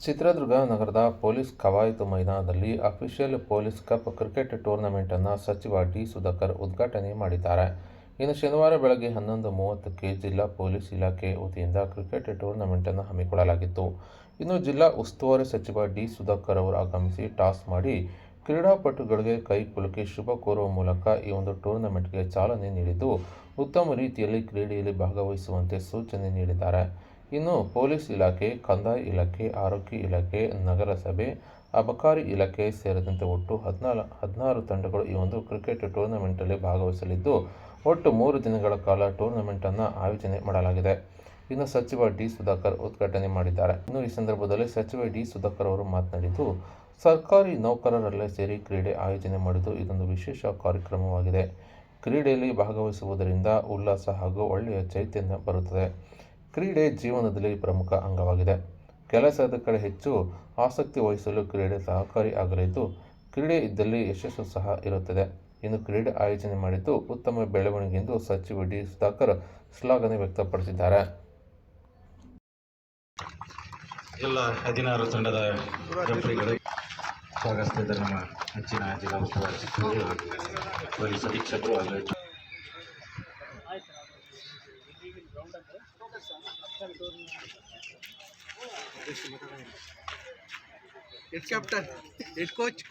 ಚಿತ್ರದುರ್ಗ ನಗರದ ಪೊಲೀಸ್ ಕವಾಯತು ಮೈದಾನದಲ್ಲಿ ಅಫಿಷಿಯಲ್ ಪೊಲೀಸ್ ಕಪ್ ಕ್ರಿಕೆಟ್ ಟೂರ್ನಮೆಂಟನ್ನು ಸಚಿವ ಡಿ ಸುಧಾಕರ್ ಉದ್ಘಾಟನೆ ಮಾಡಿದ್ದಾರೆ. ಇನ್ನು ಶನಿವಾರ ಬೆಳಗ್ಗೆ ಹನ್ನೊಂದು ಮೂವತ್ತಕ್ಕೆ ಜಿಲ್ಲಾ ಪೊಲೀಸ್ ಇಲಾಖೆ ವತಿಯಿಂದ ಕ್ರಿಕೆಟ್ ಟೂರ್ನಮೆಂಟನ್ನು ಹಮ್ಮಿಕೊಳ್ಳಲಾಗಿತ್ತು. ಇನ್ನು ಜಿಲ್ಲಾ ಉಸ್ತುವಾರಿ ಸಚಿವ ಡಿ ಸುಧಾಕರ್ ಅವರು ಆಗಮಿಸಿ ಟಾಸ್ ಮಾಡಿ ಕ್ರೀಡಾಪಟುಗಳಿಗೆ ಕೈ ಕುಲುಕಿ ಶುಭ ಕೋರುವ ಮೂಲಕ ಈ ಒಂದು ಟೂರ್ನಮೆಂಟ್ಗೆ ಚಾಲನೆ ನೀಡಿದ್ದು, ಉತ್ತಮ ರೀತಿಯಲ್ಲಿ ಕ್ರೀಡೆಯಲ್ಲಿ ಭಾಗವಹಿಸುವಂತೆ ಸೂಚನೆ ನೀಡಿದ್ದಾರೆ. ಇನ್ನು ಪೊಲೀಸ್ ಇಲಾಖೆ, ಕಂದಾಯ ಇಲಾಖೆ, ಆರೋಗ್ಯ ಇಲಾಖೆ, ನಗರಸಭೆ, ಅಬಕಾರಿ ಇಲಾಖೆ ಸೇರಿದಂತೆ ಒಟ್ಟು ಹದಿನಾಲ್, ಹದಿನಾರು ತಂಡಗಳು ಈ ಒಂದು ಕ್ರಿಕೆಟ್ ಟೂರ್ನಮೆಂಟಲ್ಲಿ ಭಾಗವಹಿಸಲಿದ್ದು, ಒಟ್ಟು ಮೂರು ದಿನಗಳ ಕಾಲ ಟೂರ್ನಮೆಂಟನ್ನು ಆಯೋಜನೆ ಮಾಡಲಾಗಿದೆ. ಇನ್ನು ಸಚಿವ ಡಿ ಸುಧಾಕರ್ ಉದ್ಘಾಟನೆ ಮಾಡಿದ್ದಾರೆ. ಇನ್ನು ಈ ಸಂದರ್ಭದಲ್ಲಿ ಸಚಿವ ಡಿ ಸುಧಾಕರ್ ಅವರು ಮಾತನಾಡಿದ್ದು, ಸರ್ಕಾರಿ ನೌಕರರಲ್ಲೇ ಸೇರಿ ಕ್ರೀಡೆ ಆಯೋಜನೆ ಮಾಡಿದ್ದು ಇದೊಂದು ವಿಶೇಷ ಕಾರ್ಯಕ್ರಮವಾಗಿದೆ. ಕ್ರೀಡೆಯಲ್ಲಿ ಭಾಗವಹಿಸುವುದರಿಂದ ಉಲ್ಲಾಸ ಹಾಗೂ ಒಳ್ಳೆಯ ಚೈತನ್ಯ ಬರುತ್ತದೆ. ಕ್ರೀಡೆ ಜೀವನದಲ್ಲಿ ಪ್ರಮುಖ ಅಂಗವಾಗಿದೆ. ಕೆಲಸದ ಕಡೆ ಹೆಚ್ಚು ಆಸಕ್ತಿ ವಹಿಸಲು ಕ್ರೀಡೆ ಸಹಕಾರಿ ಆಗಲಿದ್ದು, ಕ್ರೀಡೆ ಇದ್ದಲ್ಲಿ ಯಶಸ್ಸು ಸಹ ಇರುತ್ತದೆ. ಇನ್ನು ಕ್ರೀಡೆ ಆಯೋಜನೆ ಮಾಡಿದ್ದು ಉತ್ತಮ ಬೆಳವಣಿಗೆ ಎಂದು ಸಚಿವ ಡಿ. ಸುಧಾಕರ್ ಶ್ಲಾಘನೆ ವ್ಯಕ್ತಪಡಿಸಿದ್ದಾರೆ. ಎಲ್ಲ ಹದಿನಾರು ತಂಡದ ನಮ್ಮ ಹೆಚ್ಚಿನ ಜಿಲ್ಲಾ ಉಸ್ತುವಾರಿ ಪೊಲೀಸ್ ಅಧೀಕ್ಷಕರು ಕ್ಯಾಪ್ಟನ್ ಕೋಚ್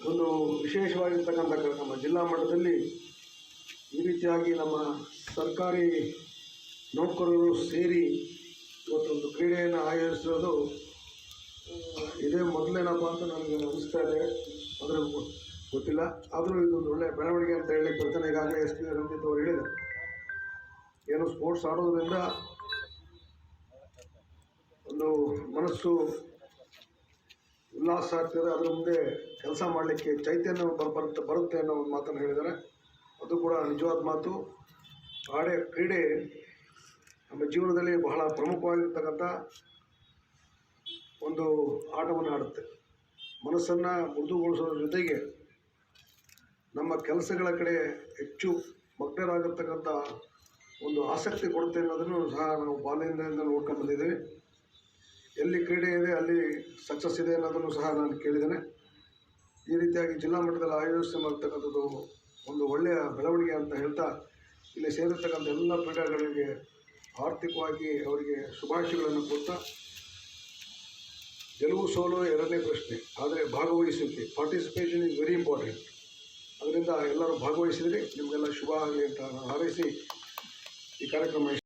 ಒಂದು ವಿಶೇಷವಾಗಿರ್ತಕ್ಕಂಥ ನಮ್ಮ ಜಿಲ್ಲಾ ಮಟ್ಟದಲ್ಲಿ ಈ ರೀತಿಯಾಗಿ ನಮ್ಮ ಸರ್ಕಾರಿ ನೌಕರರು ಸೇರಿ ಇವತ್ತೊಂದು ಕ್ರೀಡೆಯನ್ನು ಆಯೋಜಿಸಿರೋದು ಇದೇ ಮೊದಲೇನಪ್ಪ ಅಂತ ನನಗೆ ಅನಿಸ್ತಾ ಇದೆ. ಅದರ ಗೊತ್ತಿಲ್ಲ. ಆದರೂ ಇದೊಂದು ಒಳ್ಳೆಯ ಬೆಳವಣಿಗೆ ಅಂತ ಹೇಳಿ ಬರ್ತಾನೆ ಈಗಾಗಲೇ ಎಸ್ ಪಿ ರಂಜಿತ್ ಅವರು ಹೇಳಿದರು ಏನು ಸ್ಪೋರ್ಟ್ಸ್ ಆಡೋದ್ರಿಂದ ಒಂದು ಮನಸ್ಸು ಉಲ್ಲಾಸ ಆಗ್ತದೆ. ಅದರ ಮುಂದೆ ಕೆಲಸ ಮಾಡಲಿಕ್ಕೆ ಚೈತನ್ಯ ಬರ್, ಬರುತ್ತೆ ಬರುತ್ತೆ ಅನ್ನೋ ಒಂದು ಮಾತನ್ನು ಹೇಳಿದ್ದಾರೆ. ಅದು ಕೂಡ ನಿಜವಾದ ಮಾತು. ಆಡೇ ಕ್ರೀಡೆ ನಮ್ಮ ಜೀವನದಲ್ಲಿ ಬಹಳ ಪ್ರಮುಖವಾಗಿರ್ತಕ್ಕಂಥ ಒಂದು ಆಟವನ್ನು ಆಡುತ್ತೆ. ಮನಸ್ಸನ್ನು ಮೃದುಗೊಳಿಸೋದ್ರ ಜೊತೆಗೆ ನಮ್ಮ ಕೆಲಸಗಳ ಕಡೆ ಹೆಚ್ಚು ಮಗ್ನರಾಗಿರ್ತಕ್ಕಂಥ ಒಂದು ಆಸಕ್ತಿ ಕೊಡುತ್ತೆ ಅನ್ನೋದನ್ನು ಸಹ ನಾವು ಬಾಲ್ಯದಿಂದ ನೋಡ್ಕೊಂಡು ಬಂದಿದ್ದೀವಿ. ಎಲ್ಲಿ ಕ್ರೀಡೆ ಇದೆ, ಅಲ್ಲಿ ಸಕ್ಸಸ್ ಇದೆ ಅನ್ನೋದನ್ನು ಸಹ ನಾನು ಕೇಳಿದ್ದೇನೆ. ಈ ರೀತಿಯಾಗಿ ಜಿಲ್ಲಾ ಮಟ್ಟದಲ್ಲಿ ಆಯೋಜನೆ ಮಾಡ್ತಕ್ಕಂಥದ್ದು ಒಂದು ಒಳ್ಳೆಯ ಬೆಳವಣಿಗೆ ಅಂತ ಹೇಳ್ತಾ, ಇಲ್ಲಿ ಸೇರಿರ್ತಕ್ಕಂಥ ಎಲ್ಲ ಕ್ರೀಡಾಗಳಿಗೆ ಆರ್ಥಿಕವಾಗಿ ಅವರಿಗೆ ಶುಭಾಶಯಗಳನ್ನು ಕೊಡ್ತಾ, ಗೆಲುವು ಸೋಲು ಎರಡನೇ ಪ್ರಶ್ನೆ, ಆದರೆ ಭಾಗವಹಿಸುತ್ತೆ ಪಾರ್ಟಿಸಿಪೇಷನ್ ಇಸ್ ವೆರಿ ಇಂಪಾರ್ಟೆಂಟ್ ಅದರಿಂದ ಎಲ್ಲರೂ ಭಾಗವಹಿಸಿದರೆ ನಿಮಗೆಲ್ಲ ಶುಭ ಆಗಲಿ ಅಂತ ಹಾರೈಸಿ ಈ ಕಾರ್ಯಕ್ರಮ